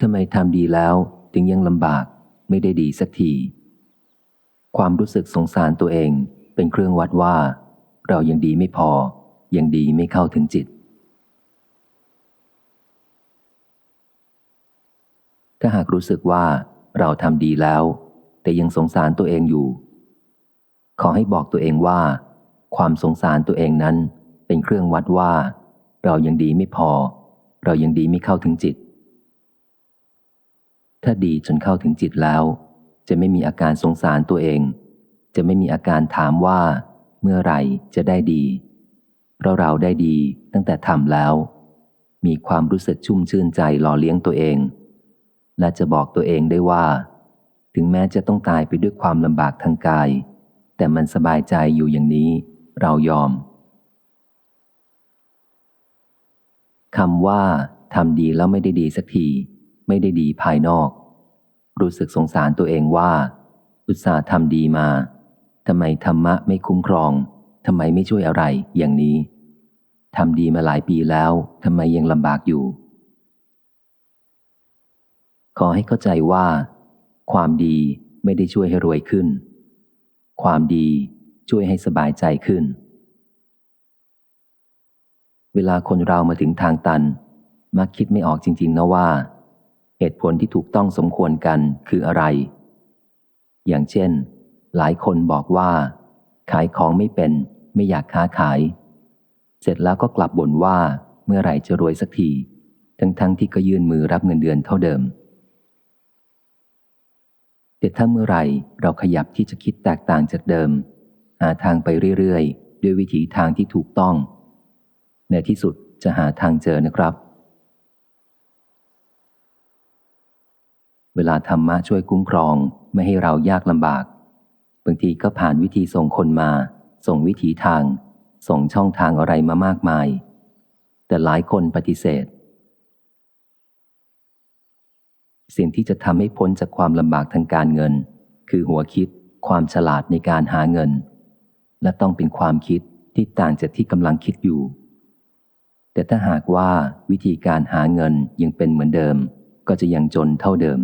ทำไมทำดีแล้วถึงยังลำบากไม่ได้ดีสักที ความรู้สึกสงสารตัวเองเป็นเครื่องวัดว่า เรายังดีไม่พอ ยังดีไม่เข้าถึงจิต ถ้าหากรู้สึกว่าเราทำดีแล้ว แต่ยังสงสารตัวเองอยู่ ขอให้บอกตัวเองว่า ความสงสารตัวเองนั้นเป็นเครื่องวัดว่า เรายังดีไม่พอ เรายังดีไม่เข้าถึงจิต ถ้าดีจนเข้าถึงจิตแล้ว จะไม่มีอาการสงสารตัวเอง จะไม่มีอาการถามว่า เมื่อไหร่จะได้ดี เพราะเราได้ดีตั้งแต่ทำแล้ว มีความรู้สึกชุ่มชื่นใจหล่อเลี้ยงตัวเอง และจะบอกตัวเองได้ว่า ถึงแม้จะต้องตายไปด้วยความลำบากทางกาย แต่มันสบายใจอยู่อย่างนี้ เรายอมคำว่าทำดีแล้วไม่ได้ดีสักที ไม่ได้ดีภายนอก รู้สึกสงสารตัวเองว่า อุตส่าห์ทำดีมาทำไมธรรมะไม่คุ้มครองทำไมไม่ช่วยอะไรอย่างนี้ทำดีมาหลายปีแล้วทำไมยังลำบากอยู่ ขอให้เข้าใจว่า ความดีไม่ได้ช่วยให้รวยขึ้น ความดีช่วยให้สบายใจขึ้น เวลาคนเรามาถึงทางตัน มักคิดไม่ออกจริง ๆ นะว่า เหตุผลที่ถูกต้องสมควรกันคืออะไร อย่างเช่น หลายคนบอกว่า ขายของไม่เป็น ไม่อยากค้าขาย เสร็จแล้วก็กลับบ่นว่าเมื่อไหร่จะรวยสักที ทั้งๆทที่ก็ยื่นมือรับเงินเดือนเท่าเดิม แต่ถ้าเมื่อไหร่เราขยับที่จะคิดแตกต่างจากเดิม หาทางไปเรื่อยๆ ด้วยวิถีทางที่ถูกต้อง ในที่สุดจะหาทางเจอนะครับ เวลาธรรมะช่วยคุ้มครองไม่ให้เรายากลำบาก บางทีก็ผ่านวิธีส่งคนมา ส่งวิถีทาง ส่งช่องทางอะไรมามากมาย แต่หลายคนปฏิเสธ สิ่งที่จะทำให้พ้นจากความลำบากทางการเงิน คือหัวคิดความฉลาดในการหาเงิน และต้องเป็นความคิดที่ต่างจากที่กำลังคิดอยู่ แต่ถ้าหากว่าวิธีการหาเงินยังเป็นเหมือนเดิม ก็จะยังจนเท่าเดิม